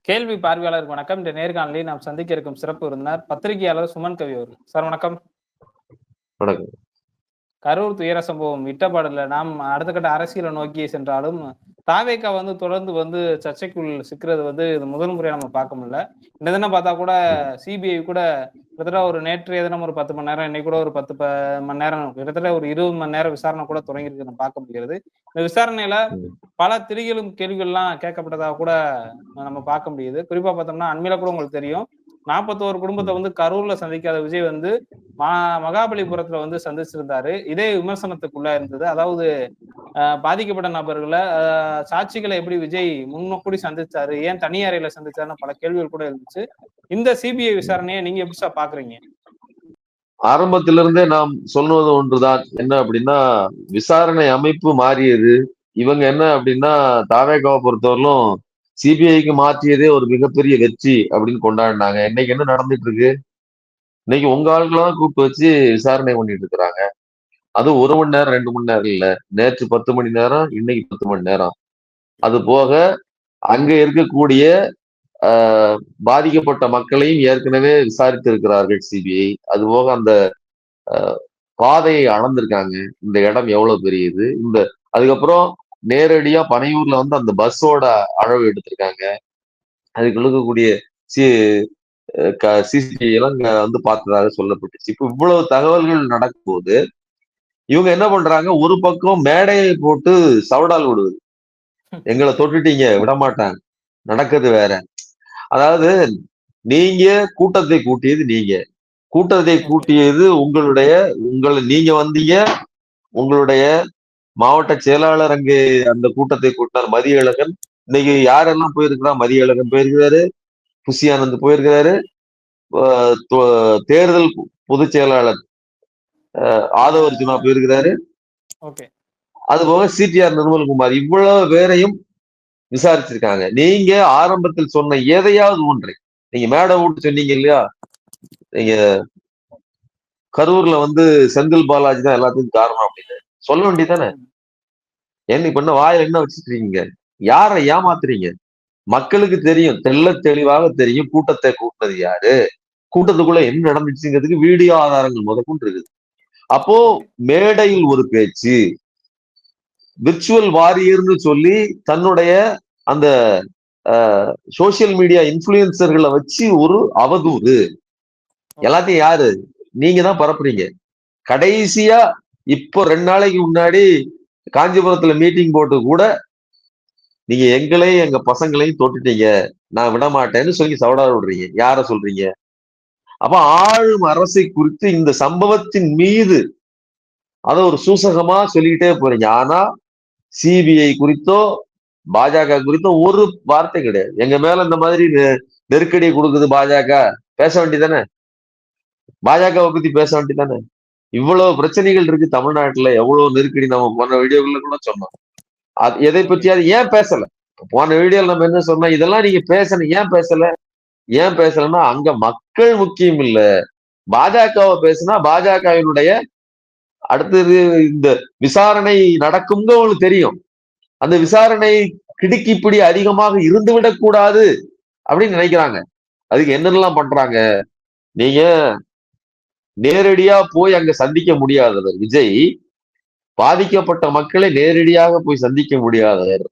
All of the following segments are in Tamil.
கேள்வி பார்வையாளருக்கு வணக்கம். இந்த நேர்காணலில் நாம் சந்திக்க இருக்கும் சிறப்பு விருந்தினர் பத்திரிகையாளர் சுமன் கவி அவர்கள். சார் வணக்கம். வணக்கம். கரூர் துயர சம்பவம் விட்டப்பாடல நாம் அடுத்த கட்ட அரசியலை நோக்கி சென்றாலும் தாவேக்கா வந்து தொடர்ந்து வந்து சர்ச்சைக்குள் சிக்கிறது வந்து இது முதல் முறையா நம்ம பார்க்க முடியல. இந்த தினம் பார்த்தா கூட சிபிஐ கூட கிட்டத்தட்ட ஒரு நேற்றைய தினம் ஒரு பத்து மணி நேரம் இன்னைக்கு கூட ஒரு பத்து ப- மணி நேரம் கிட்டத்தட்ட ஒரு இருபது மணி நேரம் விசாரணை கூட தொடங்கியிருக்கு நம்ம பார்க்க முடிகிறது. இந்த விசாரணையில பல திரிகளும் கேள்விகள்லாம் கேட்கப்பட்டதா கூட நம்ம பார்க்க முடியுது. குறிப்பா பார்த்தோம்னா அண்மையில கூட உங்களுக்கு தெரியும். நாற்பத்தோரு குடும்பத்தை வந்து கரூர்ல சந்திக்காத விஜய் வந்து மா- மகாபலிபுரத்துல வந்து சந்திச்சிருந்தாரு. இதே விமர்சனத்துக்குள்ள இருந்தது. அதாவது பாதிக்கப்பட்ட நபர்களை அஹ், சாட்சிகளை எப்படி விஜய் முன்னோக்கூடி சந்திச்சாரு ஏன் தனி அறையில சந்திச்சாருன்னு பல கேள்விகள் கூட இருந்துச்சு. இந்த சிபிஐ விசாரணையை நீங்க எப்படி சார் பாக்குறீங்க? ஆரம்பத்திலிருந்தே நாம் சொல்லுவது ஒன்றுதான். என்ன அப்படின்னா விசாரணை அமைப்பு மாறியது. இவங்க என்ன அப்படின்னா தாவேகாவை பொறுத்தவரையிலும் சிபிஐக்கு மாற்றியதே ஒரு மிகப்பெரிய வெற்றி அப்படின்னு கொண்டாடினாங்க. இன்னைக்கு என்ன நடந்துட்டு இருக்கு இன்னைக்கு உங்க ஆளுக்கெல்லாம் கூப்பிட்டு வச்சு விசாரணை பண்ணிட்டு இருக்கிறாங்க. அது ஒரு மணி நேரம் ரெண்டு மணி நேரம் இல்ல. நேற்று பத்து மணி நேரம் இன்னைக்கு பத்து மணி நேரம். அது போக அங்க இருக்கக்கூடிய ஆஹ், பாதிக்கப்பட்ட மக்களையும் ஏற்கனவே விசாரித்து இருக்கிறார்கள் சிபிஐ. அது போக அந்த பாதையை அளந்திருக்காங்க. இந்த இடம் எவ்வளவு பெரியது? இந்த அதுக்கப்புறம் நேரடியா பனையூர்ல வந்து அந்த பஸ்ஸோட அளவு எடுத்திருக்காங்க. அதுக்கு இருக்கக்கூடிய சி சிசிடிவி எல்லாம் வந்து பார்த்ததாக சொல்லப்பட்டுச்சு. இப்ப இவ்வளவு தகவல்கள் நடக்கும்போது இவங்க என்ன பண்றாங்க? ஒரு பக்கம் மேடையை போட்டு சவடால் விடுவது. எங்களை தொட்டுட்டீங்க விட மாட்டாங்க நடக்குது வேற. அதாவது நீங்க கூட்டத்தை கூட்டியது நீங்க. கூட்டத்தை கூட்டியது உங்களுடைய உங்களை நீங்க வந்தீங்க. உங்களுடைய மாவட்ட செயலாளர் அங்கே அந்த கூட்டத்தை கூட்டினார். மதியழகன். இன்னைக்கு யாரெல்லாம் போயிருக்கிறா? மதியழகன் போயிருக்கிறாரு. புஷியானந்த் போயிருக்கிறாரு. தேர்தல் பொதுச் செயலாளர் ஆதவ அர்ஜுனா போயிருக்கிறாரு. அது போக சிடிஆர் நிர்மல்குமார். இவ்வளவு பேரையும் விசாரிச்சிருக்காங்க. நீங்க ஆரம்பத்தில் சொன்ன எதையாவது ஒன்றை நீங்க மேடை விட்டு சொன்னீங்க இல்லையா? நீங்க கரூர்ல வந்து செந்தில் பாலாஜி தான் எல்லாத்துக்கும் காரணம் அப்படின்னு. சொல்ல வேண்டியதானே ஏன் இப்ப என்ன வாயில என்ன வச்சுட்டு யாரை ஏமாத்துறீங்க? மக்களுக்கு தெரியும் தெள்ள தெளிவாக தெரியும் கூட்டத்தை கூட்டினது யாரு? கூட்டத்துக்குள்ள என்ன நடந்துச்சுங்கிறதுக்கு வீடியோ ஆதாரங்கள் முதற்கொண்டு இருக்குது. அப்போ மேடையில் ஒரு பேச்சு விர்ச்சுவல் வாரியர்னு சொல்லி தன்னுடைய அந்த சோசியல் மீடியா இன்ஃபுளுசர்களை வச்சு ஒரு அவதூறு. எல்லாத்தையும் யாரு? நீங்க தான் பரப்புறீங்க. கடைசியா இப்போ ரெண்டு நாளைக்கு முன்னாடி காஞ்சிபுரத்துல மீட்டிங் போட்டு கூட நீங்க எங்களையும் எங்க பசங்களையும் தொட்டுட்டீங்க. நான் விட மாட்டேன்னு சொல்லி சவடா விடுறீங்க. யார சொல்றீங்க? அப்ப ஆளும் அரசை குறித்து இந்த சம்பவத்தின் மீது அதை ஒரு சூசகமா சொல்லிக்கிட்டே போறீங்க. ஆனா சிபிஐ குறித்தோ பாஜக குறித்தோ ஒரு வார்த்தை கிடையாது. எங்க மேல இந்த மாதிரி நெ- கொடுக்குது பாஜக. பேச வேண்டியதானே பாஜகவை பத்தி பேச வேண்டியதானே இவ்வளவு பிரச்சனைகள் இருக்கு தமிழ்நாட்டுல எவ்வளவு நெருக்கடி நம்ம போன வீடியோக்குள்ள கூட சொன்னோம். அது எதை பற்றியாவது ஏன் பேசல? போன வீடியோல நம்ம என்ன சொன்னோம்? இதெல்லாம் நீங்க பேசணும் ஏன் பேசல? ஏன் பேசலன்னா அங்க மக்கள் முக்கியம் இல்ல. பாஜகவை பேசுனா பாஜகவினுடைய அடுத்தது இந்த விசாரணை நடக்கும்னு உங்களுக்கு தெரியும். அந்த விசாரணை கிடுக்கிப்பிடி அதிகமாக இருந்து விடக்கூடாது அப்படின்னு நினைக்கிறாங்க. அதுக்கு என்னென்னலாம் பண்றாங்க? நீங்க நேரடியா போய் அங்க சந்திக்க முடியாதவர். விஜய் பாதிக்கப்பட்ட மக்களை நேரடியாக போய் சந்திக்க முடியாதவர்.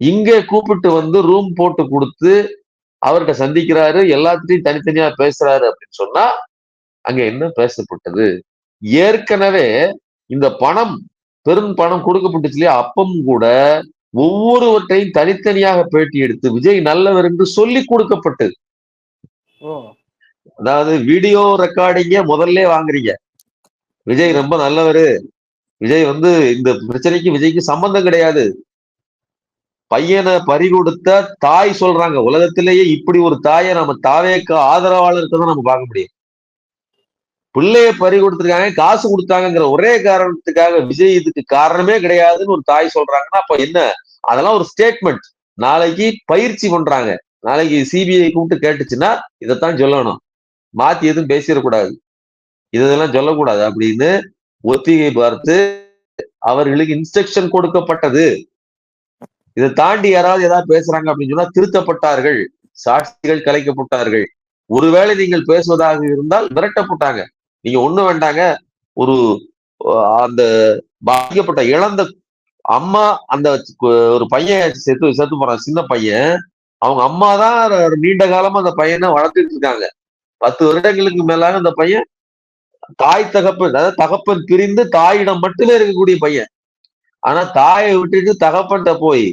இங்க கூப்பிட்டு வந்து ரூம் போட்டு கொடுத்து அவர்கிட்ட சந்திக்கிறாரு எல்லாத்திலையும் தனித்தனியா பேசுறாரு அப்படின்னு சொன்னா அங்க என்ன பேசப்பட்டது? ஏற்கனவே இந்த பணம் பெரும் பணம் கொடுக்கப்பட்டுச்சு இல்லையா? அப்பவும் கூட ஒவ்வொருவற்றையும் தனித்தனியாக பேட்டி எடுத்து விஜய் நல்லவர் என்று சொல்லி கொடுக்கப்பட்டது. அதாவது வீடியோ ரெக்கார்டிங்க முதல்ல வாங்குறீங்க. விஜய் ரொம்ப நல்லவரு. விஜய் வந்து இந்த பிரச்சனைக்கு விஜய்க்கு சம்பந்தம் கிடையாது. பையனை பறி கொடுத்த தாய் சொல்றாங்க. உலகத்திலேயே இப்படி ஒரு தாயை நம்ம தாவேக்க ஆதரவாளர் இருக்கதான் நம்ம பார்க்க முடியும். பிள்ளைய பறி கொடுத்துருக்காங்க காசு கொடுத்தாங்கங்கிற ஒரே காரணத்துக்காக விஜய் இதுக்கு காரணமே கிடையாதுன்னு ஒரு தாய் சொல்றாங்கன்னா அப்ப என்ன? அதெல்லாம் ஒரு ஸ்டேட்மெண்ட் நாளைக்கு பயிற்சி பண்றாங்க. நாளைக்கு சிபிஐ கூப்பிட்டு கேட்டுச்சுன்னா இதைத்தான் சொல்லணும். மாத்தி எதுவும் பேசிடக்கூடாது. இதெல்லாம் சொல்லக்கூடாது. அப்படின்னு ஒத்திகை பார்த்து அவர்களுக்கு இன்ஸ்ட்ரக்ஷன் கொடுக்கப்பட்டது. இதை தாண்டி யாராவது ஏதாவது பேசுறாங்க அப்படின்னு சொன்னா திருத்தப்பட்டார்கள். சாட்சிகள் கலைக்கப்பட்டார்கள். ஒருவேளை நீங்கள் பேசுவதாக இருந்தால் விரட்டப்பட்டாங்க நீங்க ஒண்ணு வேண்டாங்க. ஒரு அந்த பாதிக்கப்பட்ட இழந்த அம்மா அந்த ஒரு பையன் செத்து செத்து போறான். சின்ன பையன். அவங்க அம்மா தான் நீண்ட காலமா அந்த பையனை வளர்த்துட்டு இருக்காங்க. பத்து வருடங்களுக்கு மேலாக அந்த பையன் தாய் தகப்பன் அதாவது தகப்பன் பிரிந்து தாயிடம் மட்டுமே இருக்கக்கூடிய பையன். ஆனா தாயை விட்டுட்டு தகப்பன்ட்ட போய்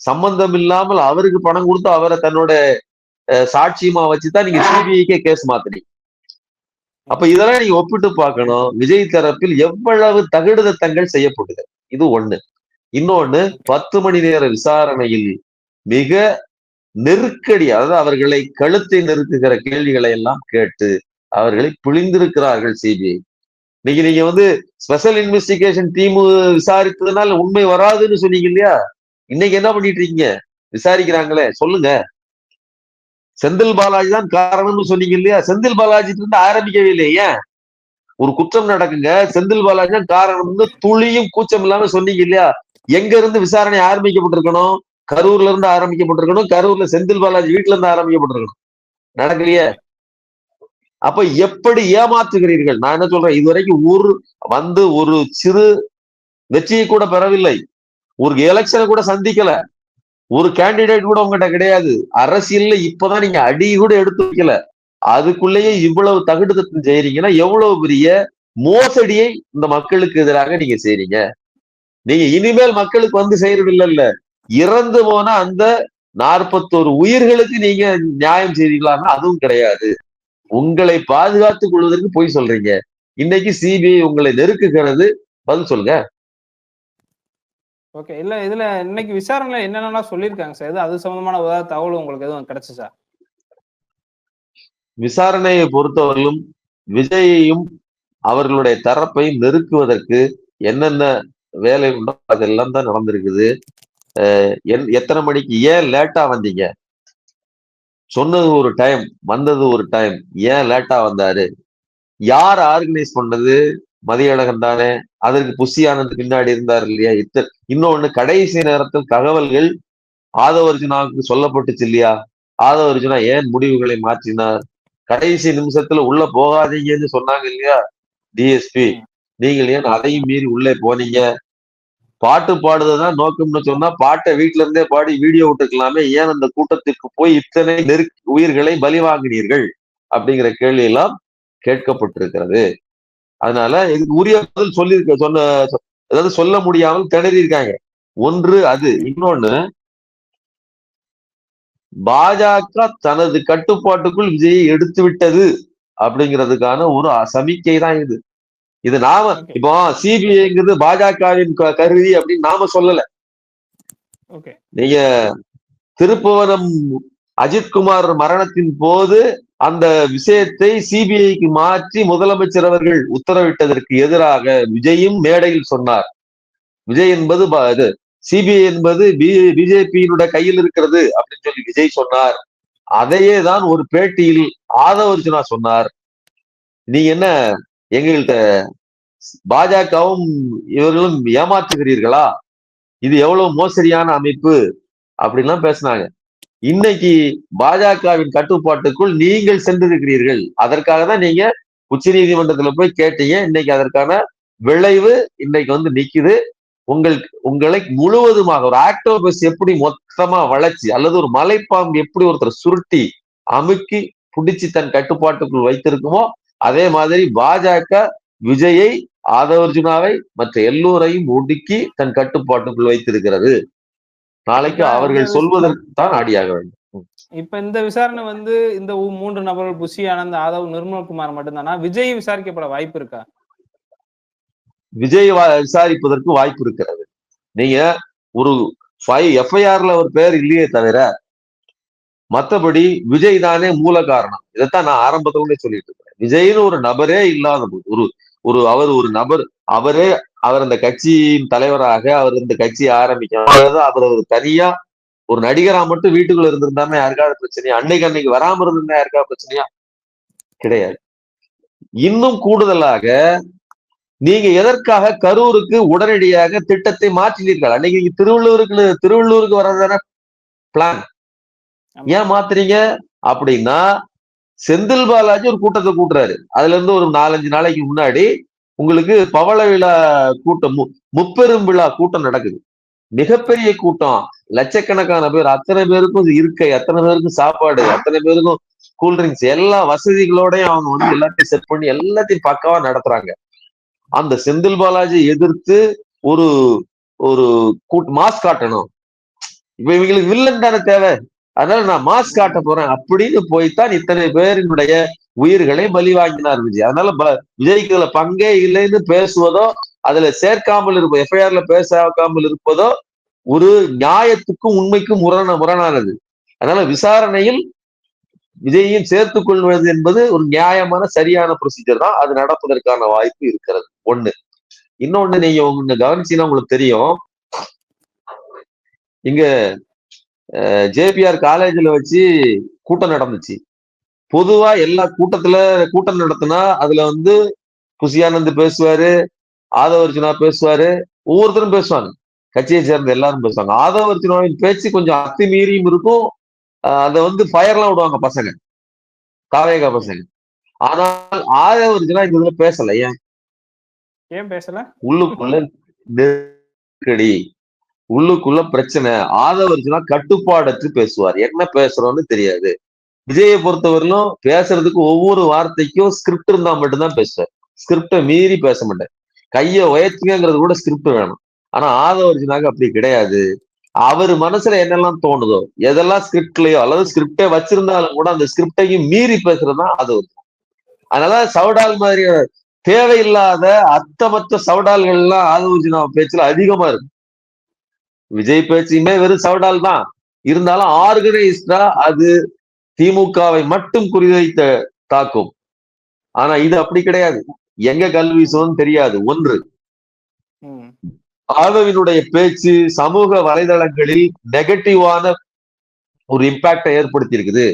சம்பந்தம் இல்லாமல் அவருக்கு பணம் கொடுத்து அவரை தன்னோட அஹ், சாட்சியமா வச்சுதான் நீங்க சிபிஐக்கே கேஸ் மாத்துறீங்க. அப்ப இதெல்லாம் நீங்க ஒப்பிட்டு பார்க்கணும். விஜய் தரப்பில் எவ்வளவு தகுடுதத்தங்கள் செய்யப்படுது இது ஒண்ணு. இன்னொன்னு பத்து மணி நேர விசாரணையில் மிக நெருக்கடி அதாவது அவர்களை கழுத்தை நெருக்குகிற கேள்விகளை எல்லாம் கேட்டு அவர்களை பிழிந்திருக்கிறார்கள் சிபிஐ. இன்னைக்கு நீங்க வந்து ஸ்பெஷல் இன்வெஸ்டிகேஷன் டீம் விசாரித்ததுனால உண்மை வராதுன்னு சொன்னீங்க இல்லையா? இன்னைக்கு என்ன பண்ணிட்டு இருக்கீங்க? விசாரிக்கிறாங்களே சொல்லுங்க. செந்தில் பாலாஜி தான் காரணம்னு சொன்னீங்க இல்லையா? செந்தில் பாலாஜி இருந்து ஆரம்பிக்கவே இல்லையே? ஏன்? ஒரு குற்றம் நடக்குங்க. செந்தில் பாலாஜி தான் காரணம்னு துளியும் கூச்சம் இல்லாம சொன்னீங்க இல்லையா? எங்க இருந்து விசாரணை ஆரம்பிக்கப்பட்டிருக்கணும்? கரூர்ல இருந்து ஆரம்பிக்கப்பட்டிருக்கணும். கரூர்ல செந்தில் பாலாஜி வீட்டுல இருந்து ஆரம்பிக்கப்பட்டிருக்கணும். நடக்கலையே? அப்ப எப்படி ஏமாத்துகிறீர்கள்? நான் என்ன சொல்றேன்? இதுவரைக்கும் ஒரு வந்து ஒரு சிறு வெற்றியை கூட பெறவில்லை. ஒரு எலெக்ஷனை கூட சந்திக்கல. ஒரு கேண்டிடேட் கூட உங்ககிட்ட கிடையாது. அரசியல்ல இப்பதான் நீங்க அடி கூட எடுத்து வைக்கல. அதுக்குள்ளேயே இவ்வளவு தகுடுதத்தம் செய்யறீங்கன்னா எவ்வளவு பெரிய மோசடியை இந்த மக்களுக்கு எதிராக நீங்க செய்றீங்க? நீங்க இனிமேல் மக்களுக்கு வந்து செய்யறது இல்ல இறந்து போன அந்த நாற்பத்தோரு உயிர்களுக்கு நீங்க நியாயம் செய்றீங்களான்னா அதுவும் கிடையாது. உங்களை பாதுகாத்துக் கொள்வதற்கு போய் சொல்றீங்க. இன்னைக்கு சிபிஐ உங்களை நெருக்குகிறது. பதில் சொல்லுங்க. ஓகே இல்ல இதுல இன்னைக்கு விசாரணையில என்னென்னலாம் சொல்லியிருக்காங்க சார்? எது அது சம்பந்தமான ஏதாவது தகவல் உங்களுக்கு எதுவும் கிடைச்சுச்சா விசாரணையை விசாரணையை பொறுத்தவரையிலும் விஜயையும் அவர்களுடைய தரப்பை நெருக்குவதற்கு என்னென்ன வேலை உண்டோ அதெல்லாம் தான் நடந்திருக்குது. எத்தனை மணிக்கு ஏன் லேட்டா வந்தீங்க? சொன்னது ஒரு டைம் வந்தது ஒரு டைம் ஏன் லேட்டா வந்தாரு? யார் ஆர்கனைஸ் பண்ணது? மதியழகன் தானே. அதற்கு புஷி ஆனந்த் பின்னாடி இருந்தார் இல்லையா? இத்த இன்னொன்னு கடைசி நேரத்தில் தகவல்கள் ஆதவர்ஜுனாவுக்கு சொல்லப்பட்டுச்சு இல்லையா? ஆதவர்ஜுனா ஏன் முடிவுகளை மாற்றினார்? கடைசி நிமிஷத்துல உள்ள போகாதீங்கன்னு சொன்னாங்க இல்லையா? டிஎஸ்பி நீங்கள் ஏன் அதையும் மீறி உள்ளே போனீங்க? பாட்டு பாடுறதுதான் நோக்கம்னு சொன்னா பாட்டை வீட்டுல இருந்தே பாடி வீடியோ விட்டுக்கலாமே. ஏன் அந்த கூட்டத்திற்கு போய் இத்தனை நெரு உயிர்களை பலி வாங்கினீர்கள்? அப்படிங்கிற கேள்வி எல்லாம் கேட்கப்பட்டிருக்கிறது. அதனால இதுக்கு உரிய பதில் சொல்லியிருக்க சொன்ன அதாவது சொல்ல முடியாமல் திணறி இருக்காங்க ஒன்று அது. இன்னொன்னு பாஜக தனது கட்டுப்பாட்டுக்குள் விஜயை எடுத்து விட்டது அப்படிங்கிறதுக்கான ஒரு சமிக்கை தான் இது. இது நாம. இப்போ சிபிஐங்கிறது பாஜகவின் கருவி அப்படின்னு நாம சொல்லல. நீங்க திருப்புவனம் அஜித்குமார் மரணத்தின் போது அந்த விஷயத்தை சிபிஐக்கு மாற்றி முதலமைச்சர் அவர்கள் உத்தரவிட்டதற்கு எதிராக விஜயும் மேடையில் சொன்னார். விஜய் என்பது இது சிபிஐ என்பது பிஜேபியினுடைய கையில் இருக்கிறது அப்படின்னு சொல்லி விஜய் சொன்னார். அதையே தான் ஒரு பேட்டியில் ஆதவர்ஜுனா சொன்னார். நீங்க என்ன எங்கள்கிட்ட பாஜகவும் இவர்களும் ஏமாற்றுகிறீர்களா? இது எவ்வளவு மோசடியான அமைப்பு? அப்படின்லாம் பேசினாங்க. இன்னைக்கு பாஜகவின் கட்டுப்பாட்டுக்குள் நீங்கள் சென்றிருக்கிறீர்கள். அதற்காக தான் நீங்க உச்ச நீதிமன்றத்துல போய் கேட்டீங்க. இன்னைக்கு அதற்கான விளைவு இன்னைக்கு வந்து நிக்குது. உங்கள் உங்களை முழுவதுமாக ஒரு ஆக்டோபஸ் எப்படி மொத்தமா வளர்ச்சி அல்லது ஒரு மலைப்பாம்பு எப்படி ஒருத்தர் சுருட்டி அமுக்கி பிடிச்சு தன் கட்டுப்பாட்டுக்குள் வைத்திருக்குமோ அதே மாதிரி பாஜக விஜயை ஆதவர்ஜுனாவை மற்ற எல்லோரையும் ஒடுக்கி தன் கட்டுப்பாட்டுக்குள் வைத்திருக்கிறது. நாளைக்கு அவர்கள் சொல்வதற்கு தான் ஆடியாக வேண்டும். இப்ப இந்த விசாரணை வந்து இந்த மூன்று நபர்கள் புஷி ஆனந்த் ஆதவ் நிர்மல்குமார் மட்டும்தானா? விஜய் விசாரிக்கப்பட வாய்ப்பு இருக்கா? விஜய் விசாரிப்பதற்கு வாய்ப்பு இருக்கிறது. நீங்க ஒரு எஃப்ஐஆர்ல ஒரு பேர் இல்லையே தவிர மத்தபடி விஜய் தானே மூல காரணம். இதைத்தான் நான் ஆரம்பத்துல சொல்லிட்டு இருக்கேன். விஜய்னு ஒரு நபரே இல்லாத போது ஒரு ஒரு அவர் ஒரு நபர் அவரே அவர் அந்த கட்சியின் தலைவராக அவர் இந்த கட்சியை ஆரம்பிக்கணும் அதாவது அவர் ஒரு தனியா ஒரு நடிகரா மட்டும் வீட்டுக்குள்ள இருந்திருந்தாமே யாருக்காவது பிரச்சனையா? அன்னைக்கு அன்னைக்கு வராம இருந்தா யாருக்காவது பிரச்சனையா? கிடையாது. இன்னும் கூடுதலாக நீங்க எதற்காக கரூருக்கு உடனடியாக திட்டத்தை மாற்றினீர்கள்? அன்னைக்கு நீங்க திருவள்ளூருக்கு திருவள்ளூருக்கு வர்றதான பிளான் ஏன் மாத்துறீங்க? அப்படின்னா செந்தில் பாலாஜி ஒரு கூட்டத்தை கூட்டுறாரு. அதுல இருந்து ஒரு நாலஞ்சு நாளைக்கு முன்னாடி உங்களுக்கு பவள விழா கூட்டம் முப்பெரும் விழா கூட்டம் நடக்குது. மிகப்பெரிய கூட்டம். லட்சக்கணக்கான பேர் அத்தனை பேருக்கும் இருக்கை அத்தனை பேருக்கும் சாப்பாடு அத்தனை பேருக்கும் கூல்ட்ரிங்க்ஸ் எல்லா வசதிகளோடயும் அவங்க வந்து எல்லாத்தையும் செட் பண்ணி எல்லாத்தையும் பக்காவா நடத்துறாங்க. அந்த செந்தில் பாலாஜி எதிர்த்து ஒரு ஒரு கூட் மாஸ் காட்டணும். இப்ப இவங்களுக்கு வில்லன் தானே தேவை. அதனால நான் மாஸ் காட்ட போறேன் அப்படின்னு போய்த்தான் இத்தனை பேரினுடைய உயிர்களை பலி வாங்கினார் விஜய். அதனால விஜய்க்கு இதுல பங்கே இல்லைன்னு பேசுவதோ அதுல சேர்க்காமல் இருப்போம் எஃப்ஐஆர்ல பேசாமல் இருப்பதோ ஒரு நியாயத்துக்கும் உண்மைக்கும் முரண முரணானது. அதனால விசாரணையில் விஜயையும் சேர்த்துக் கொள்வது என்பது ஒரு நியாயமான சரியான ப்ரொசீஜர் தான். அது நடப்பதற்கான வாய்ப்பு இருக்கிறது. ஒண்ணு. இன்னொன்னு நீங்க உங்க கவனிச்சீங்கன்னா உங்களுக்கு தெரியும். இங்க ஜேபிஆர் காலேஜ்ல வச்சு கூட்டம் நடந்துச்சு. பொதுவா எல்லா கூட்டத்துல கூட்டம் நடத்தினா அதுல வந்து புசியானந்த் பேசுவாரு ஆதவர்ஜுனா பேசுவாரு ஒவ்வொருத்தரும் பேசுவாங்க. கட்சியை சேர்ந்த எல்லாரும் பேசுவாங்க. ஆதவர்ஜுனாவின் பேச்சு கொஞ்சம் அத்துமீறியும் இருக்கும். அதை வந்து ஃபயர்லாம் விடுவாங்க பசங்க. காவேகா பசங்க. ஆனால் ஆதவர்ஜுனா இந்த இதுல பேசல. ஏன்? ஏன் பேசல? உள்ளுக்குள்ள நெருக்கடி. உள்ளுக்குள்ள பிரச்சனை. ஆதவர்ஜுனா கட்டுப்பாடற்று பேசுவார். என்ன பேசுறோம்னு தெரியாது. விஜயை பொறுத்தவரையிலும் பேசுறதுக்கு ஒவ்வொரு வார்த்தைக்கும் ஸ்கிரிப்ட் இருந்தா மட்டும்தான் பேசுவார். ஸ்கிரிப்டை மீறி பேச மாட்டேன் கையை உயர்த்துங்கிறது கூட ஸ்கிரிப்ட் வேணும். ஆனா ஆதவர்ஜுனாக்கு அப்படி கிடையாது. அவர் மனசுல என்னெல்லாம் தோணுதோ எதெல்லாம் ஸ்கிரிப்ட்லயோ அல்லது ஸ்கிரிப்டே வச்சிருந்தாலும் கூட அந்த ஸ்கிரிப்டையும் மீறி பேசுறதுதான் ஆதவர்ஜுனா. அதனால சவுடால் மாதிரி தேவையில்லாத அத்தமற்ற சவுடால்கள் எல்லாம் ஆதவர்ஜுனா பேச்சுல அதிகமா இருக்கு விஜய் பேச்சுமே வெறும் சவுடால் தான். இருந்தாலும் ஆர்கனைஸ்டா அது திமுகவை மட்டும் குறிவைத்த தாக்கும். ஆனா இது அப்படி கிடையாது. எங்க கல் வீசும்னு தெரியாது. ஒன்று ஆதவினுடைய பேச்சு சமூக வலைதளங்களில் நெகட்டிவான ஒரு இம்பாக்டை ஏற்படுத்தி இருக்குது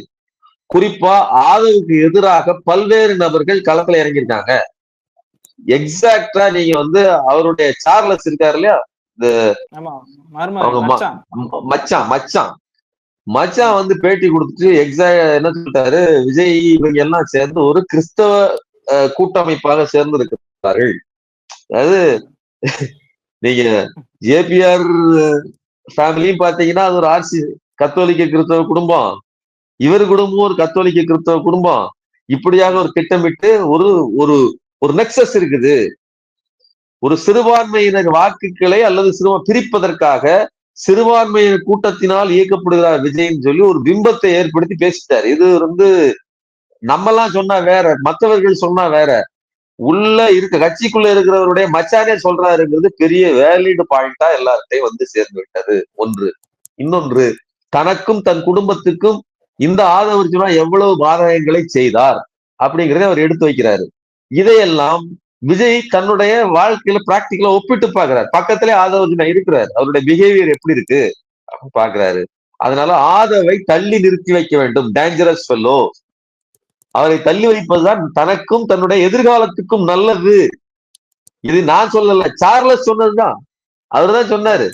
குறிப்பா ஆதவுக்கு எதிராக பல்வேறு நபர்கள் களத்துல இறங்கியிருக்காங்க. எக்ஸாக்டா நீங்க வந்து அவருடைய சார்லஸ் இருக்காரு இல்லையா? மச்சான். மச்சான் மச்சான். வந்து பேட்டி கொடுத்துட்டு எக்ஸா என்ன சொல்லிட்டாரு? விஜய் இவங்க எல்லாம் சேர்ந்து ஒரு கிறிஸ்தவ கூட்டமைப்பாக சேர்ந்து இருக்கிறார்கள் அதாவது நீங்க ஜேபிஆர் ஃபேமிலியும் பாத்தீங்கன்னா அது ஒரு ஆர்சி கத்தோலிக்க கிறிஸ்தவ குடும்பம். இவர் குடும்பம் ஒரு கத்தோலிக்க கிறிஸ்தவ குடும்பம். இப்படியாக ஒரு திட்டமிட்டு ஒரு ஒரு ஒரு நெக்சஸ் இருக்குது. ஒரு சிறுபான்மையினர் வாக்குகளை அல்லது சிறுவ பிரிப்பதற்காக சிறுபான்மையினர் கூட்டத்தினால் இயக்கப்படுகிறார் விஜய்ன்னு சொல்லி ஒரு பிம்பத்தை ஏற்படுத்தி பேசிட்டார். இது வந்து நம்மெல்லாம் சொன்னா வேற மற்றவர்கள் சொன்னா வேற. உள்ள இருக்க கட்சிக்குள்ள இருக்கிறவருடைய மச்சானே சொல்றாருங்கிறது பெரிய வேலிடு பாயிண்டா எல்லார்ட்டையும் வந்து சேர்ந்து விட்டது. ஒன்று. இன்னொன்று தனக்கும் தன் குடும்பத்துக்கும் இந்த ஆதவர்ஜுனா எவ்வளவு பாதகங்களை செய்தார் அப்படிங்கிறத அவர் எடுத்து வைக்கிறாரு. இதையெல்லாம் விஜய் தன்னுடைய வாழ்க்கையில பிராக்டிக்கலா ஒப்பிட்டு பாக்குறாரு பக்கத்திலே ஆதவர்ஜுனா இருக்கிறார். அவருடைய பிஹேவியர் எப்படி இருக்கு? அப்படின்னு பாக்குறாரு அதனால ஆதவை தள்ளி நிறுத்தி வைக்க வேண்டும். டேஞ்சரஸ் ஃபெல்லோ அவரை தள்ளி வைப்பதுதான் தனக்கும் தன்னுடைய எதிர்காலத்துக்கும் நல்லது. இது நான் சொல்லல. சார்லஸ் சொன்னதுதான். அவர்தான் சொன்னாரு.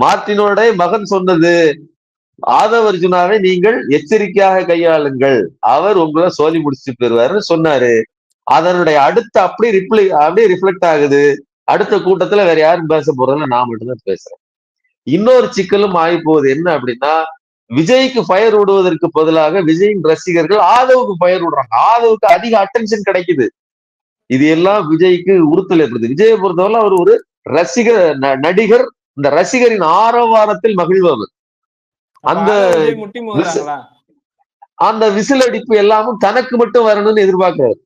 மார்டினோட மகன் சொன்னது. ஆதவர்ஜுனாவை நீங்கள் எச்சரிக்கையாக கையாளுங்கள். அவர் உங்களை சோழி முடிச்சு பெறுவாருன்னு சொன்னாரு. அதனுடைய அடுத்த அப்படி ரிப்ளை அப்படியே ரிஃப்ளெக்ட் ஆகுது. அடுத்த கூட்டத்துல வேற யாரும் பேச போறதில்ல நான் மட்டும்தான் பேசுறேன். இன்னொரு சிக்கலும் ஆகி போகுது என்ன அப்படின்னா விஜய்க்கு ஃபயர் விடுவதற்கு பதிலாக விஜயின் ரசிகர்கள் ஆதவுக்கு ஃபயர் விடுறாங்க. ஆதவுக்கு அதிக அட்டென்ஷன் கிடைக்குது. இது எல்லாம் விஜய்க்கு உறுத்தல் ஏற்படுது விஜயை பொறுத்தவரை அவர் ஒரு ரசிகர் நடிகர். இந்த ரசிகரின் ஆரவாரத்தில் மகிழ்பவர். அந்த அந்த விசில் அடிப்பு எல்லாமும் தனக்கு மட்டும் வரணும்னு எதிர்பார்க்கிறார்.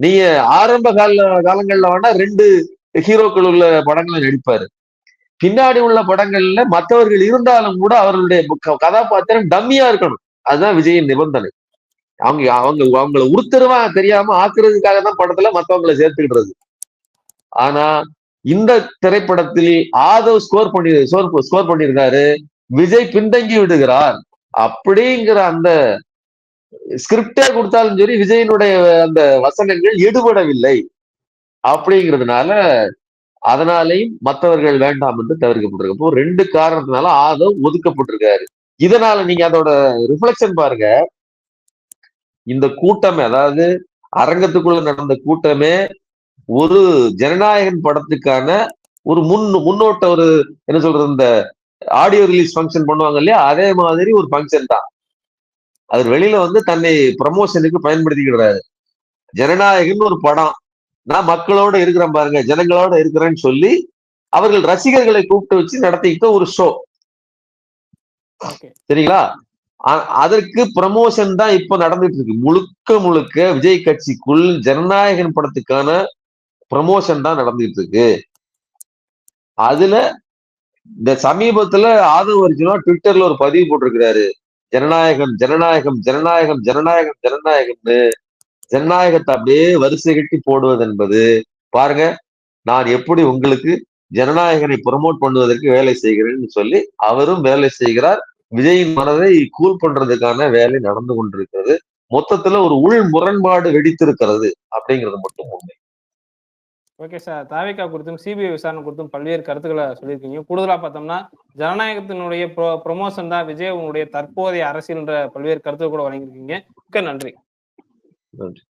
நீங்க ஆரம்ப கால காலங்கள்ல வேணா ரெண்டு ஹீரோக்கள் உள்ள படங்களை நடிப்பாரு. பின்னாடி உள்ள படங்கள்ல மற்றவர்கள் இருந்தாலும் கூட அவர்களுடைய க- கதாபாத்திரம் டம்மியா இருக்கணும். அதுதான் விஜயின் நிபந்தனை. அவங்க அவங்க அவங்கள உருத்தருவா தெரியாம ஆக்குறதுக்காக தான் படத்துல மத்தவங்களை சேர்த்துக்கிடுறது. ஆனா இந்த திரைப்படத்தில் ஆதவ் ஸ்கோர் பண்ணி ஸ்கோர் பண்ணியிருக்காரு. விஜய் பின்தங்கி விடுகிறார். அப்படிங்கிற அந்த ஸ்கிரிப்டே கொடுத்தாலும் சரி விஜயனுடைய அந்த வசனங்கள் எடுபடவில்லை. அப்படிங்கிறதுனால அதனாலையும் மற்றவர்கள் வேண்டாம் என்று தவிர்க்கப்பட்டிருக்கு. இப்போ ரெண்டு காரணத்தினால ஆதவ் ஒதுக்கப்பட்டிருக்காரு. இதனால நீங்க அதோட ரிஃப்ளெக்ஷன் பாருங்க. இந்த கூட்டமே அதாவது அரங்கத்துக்குள்ள நடந்த கூட்டமே ஒரு ஜனநாயகன் படத்துக்கான ஒரு முன் முன்னோட்ட ஒரு என்ன சொல்றது இந்த ஆடியோ ரிலீஸ் ஃபங்க்ஷன் பண்ணுவாங்க இல்லையா? அதே மாதிரி ஒரு ஃபங்க்ஷன் தான். அவர் வெளியில வந்து தன்னை ப்ரமோஷனுக்கு பயன்படுத்திக்கிறாரு ஜனநாயகன் ஒரு படம். நான் மக்களோட இருக்கிறேன் பாருங்க ஜனங்களோட இருக்கிறேன்னு சொல்லி அவர்கள் ரசிகர்களை கூப்பிட்டு வச்சு நடத்திக்கிட்ட ஒரு ஷோ சரிங்களா? அதற்கு ப்ரமோஷன் தான் இப்ப நடந்துட்டு இருக்கு முழுக்க முழுக்க விஜய் கட்சிக்குள் ஜனநாயகன் படத்துக்கான ப்ரமோஷன் தான் நடந்துட்டு இருக்கு அதுல இந்த சமீபத்துல ஆதவ அர்ஜுனா ட்விட்டர்ல ஒரு பதிவு போட்டிருக்கிறாரு. ஜனநாயகம் ஜனநாயகம் ஜனநாயகம் ஜனநாயகம் ஜனநாயகம்னு ஜனநாயகத்தை அப்படியே வரிசை கட்டி போடுவது என்பது பாருங்க நான் எப்படி உங்களுக்கு ஜனநாயகனை ப்ரொமோட் பண்ணுவதற்கு வேலை செய்கிறேன்னு சொல்லி அவரும் வேலை செய்கிறார். விஜயின் மனதை கூல் பண்றதுக்கான வேலை நடந்து கொண்டிருக்கிறது. மொத்தத்துல ஒரு உள் முரண்பாடு வெடித்திருக்கிறது அப்படிங்கிறது மட்டும் உண்மை. ஓகே சார் தாவிகா குறித்தும் சிபிஐ விசாரணை குறித்தும் பல்வேறு கருத்துக்களை சொல்லியிருக்கீங்க. கூடுதலா பார்த்தோம்னா ஜனநாயகத்தினுடைய ப்ரோ ப்ரொமோஷன் தான் விஜய் உங்களுடைய தற்போதைய அரசியல்ன்ற பல்வேறு கருத்துக்கள் கூட வழங்கியிருக்கீங்க. மிக்க நன்றி. நன்றி.